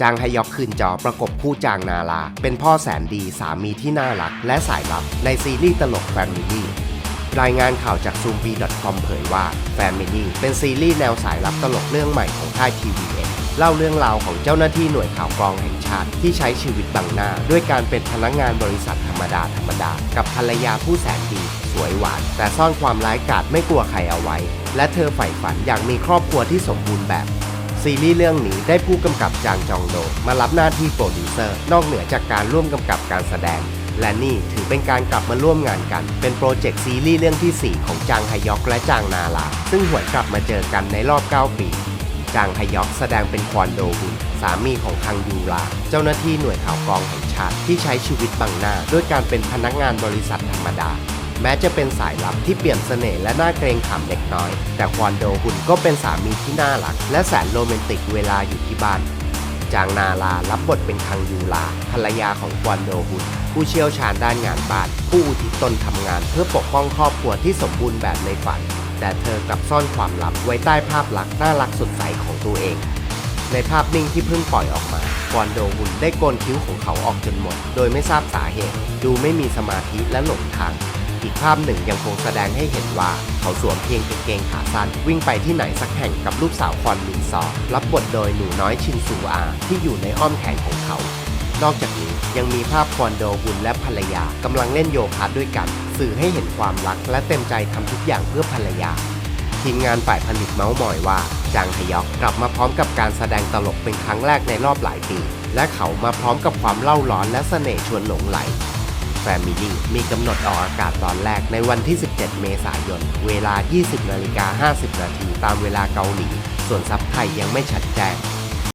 จางฮยอกคืนจอประกบคู่จางนาลา เป็นพ่อแสนดีสามีที่น่ารัก และสายลับในซีรีส์ตลก Family รายงานข่าวจาก zoomb.com เผยว่า Family เป็นซีรีส์แนวสายลับตลกเรื่องใหม่ของค่าย TVN เล่าเรื่องราวของเจ้าหน้าที่หน่วยข่าวกรองแห่งชาติ ที่ใช้ชีวิตบังหน้า ด้วยการเป็นพนักงานบริษัทธรรมดาธรรมดา กับภรรยาผู้แสนดี สวยหวาน แต่ซ่อนความร้ายกาจไม่กลัวใครเอาไว้ และเธอใฝ่ฝันอยากมีครอบครัวที่สมบูรณ์แบบ ซีรีส์เรื่องนี้ได้ผู้กำกับจางจองโดมารับหน้าที่โปรดิวเซอร์ นอกเหนือจากการร่วมกำกับการแสดง และนี่ถือเป็นการกลับมาร่วมงานกัน เป็นโปรเจกต์ซีรีส์เรื่องที่ 4 ของจางฮยอกและจางนาลา ซึ่งหวนกลับมาเจอกันในรอบ 9 ปี จางฮยอกแสดงเป็นควอนโดฮุนสามีของคังยูรา เจ้าหน้าที่หน่วยข่าวกรองแห่งชาติที่ใช้ชีวิตบังหน้า ด้วยการเป็นพนักงานบริษัทธรรมดา แม้จะเป็นสายลับที่เปลี่ยนเสน่ห์และน่าเกรงขามเล็กน้อย แต่ควอนโดฮุนก็เป็นสามีที่น่ารัก และแสนโรแมนติกเวลาอยู่ที่บ้าน จางนาลารับบทเป็นคังยูลา ภรรยาของควอนโดฮุน ผู้เชี่ยวชาญด้านงานบ้าน ผู้อุทิศตนทำงานเพื่อปกป้องครอบครัวที่สมบูรณ์แบบในฝัน แต่เธอกลับซ่อนความลับไว้ใต้ภาพลักษณ์น่ารักสดใสของตัวเองในภาพนิ่งที่เพิ่งปล่อยออกมาควอนโดฮุนได้โกนคิ้วของเขาออกจนหมด โดยไม่ทราบสาเหตุ ดูไม่มีสมาธิและหลงทาง อีกภาพหนึ่งยังคงแสดงให้เห็นว่า เขาสวมเพียงกางเกงขาสั้นวิ่งไปที่ไหนสักแห่งกับลูกสาวคอนมินซอรับบทโดยหนูน้อยชินซูอา ที่อยู่ในอ้อมแขนของเขา นอกจากนี้ยังมีภาพควอนโดฮุนและภรรยากำลังเล่นโยคะด้วยกัน สื่อให้เห็นความรักและเต็มใจทำทุกอย่างเพื่อภรรยาทีมงานฝ่ายผลิตเมาส์มอยว่า จางฮยอกกลับมาพร้อมกับการแสดงตลกเป็นครั้งแรกในรอบหลายปี และเขามาพร้อมกับความเล่าร้อนและเสน่ห์ชวนหลงไหล Family มีกำหนดออกอากาศตอนแรกในวันที่ 17 เมษายน เวลา 20นาฬิกา50 นาทีตามเวลาเกาหลี ส่วนซับไทยยังไม่ชัดแจ้ง